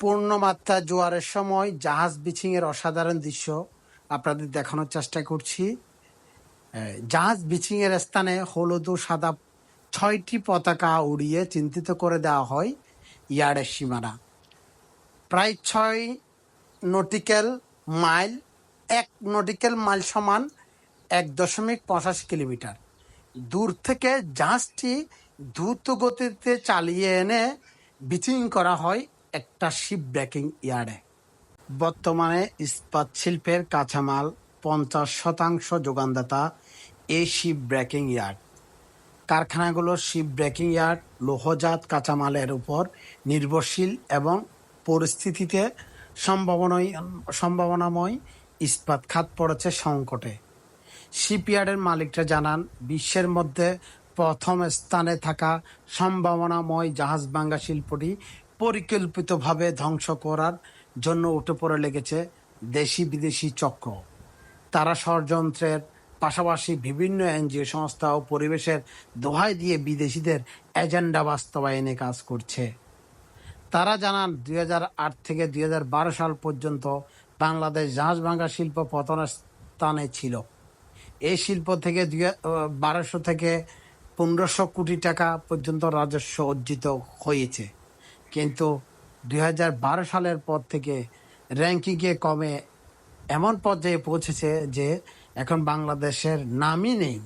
পূর্ণমাত্রা জোয়ারের সময় জাহাজ বিচিংয়ের অসাধারণ দৃশ্য আপনাদের দেখানোর চেষ্টা করছি। জাহাজ বিচিংয়ের স্থানে হলুদ ও সাদা ছয়টি পতাকা উড়িয়ে চিন্তিত করে দেওয়া হয় ইয়ার্ডের সীমানা। প্রায় ছয় নটিক্যাল মাইল, এক নটিক্যাল মাইল সমান এক দশমিক পঁচাশি কিলোমিটার। দূর থেকে জাহাজটি দ্রুত গতিতে চালিয়ে এনে বিচিং করা হয় একটা শিপ ব্রেকিং ইয়ার্ডে বর্তমানে ইস্পাত শিল্পের কাঁচামাল পঞ্চাশ শতাংশ যোগানদাতা এই শিপ ব্রেকিং ইয়ার্ড কারখানাগুলো শিপ ব্রেকিং ইয়ার্ড লৌহজাত কাঁচামালের উপর নির্ভরশীল এবং পরিস্থিতিতে সম্ভাবনায় সম্ভাবনাময় ইস্পাত খাত পড়েছে সংকটে। শিপইয়ার্ডের মালিকরা জানান, বিশ্বের মধ্যে প্রথম স্থানে থাকা সম্ভাবনাময় জাহাজ ভাঙ্গা শিল্পটি পরিকল্পিতভাবে ধ্বংস করার জন্য উঠে পড়ে লেগেছে দেশি বিদেশি চক্র। তারা ষড়যন্ত্রের পাশাপাশি বিভিন্ন এনজিও সংস্থা ও পরিবেশের দোহাই দিয়ে বিদেশিদের এজেন্ডা বাস্তবায়নে কাজ করছে। তারা জানান দু হাজার আট থেকে দুই হাজার বারো সাল পর্যন্ত বাংলাদেশ জাহাজ ভাঙ্গা শিল্প পতন স্থানে ছিল। এই শিল্প থেকে দুই বারোশো থেকে পনেরোশো কোটি টাকা পর্যন্ত রাজস্ব অর্জিত হয়েছে। কিন্তু দু হাজার বারো সালের পর থেকে র্যাঙ্কিংয়ে কমে এমন পর্যায়ে পৌঁছেছে যে এখন বাংলাদেশের নামই নেই।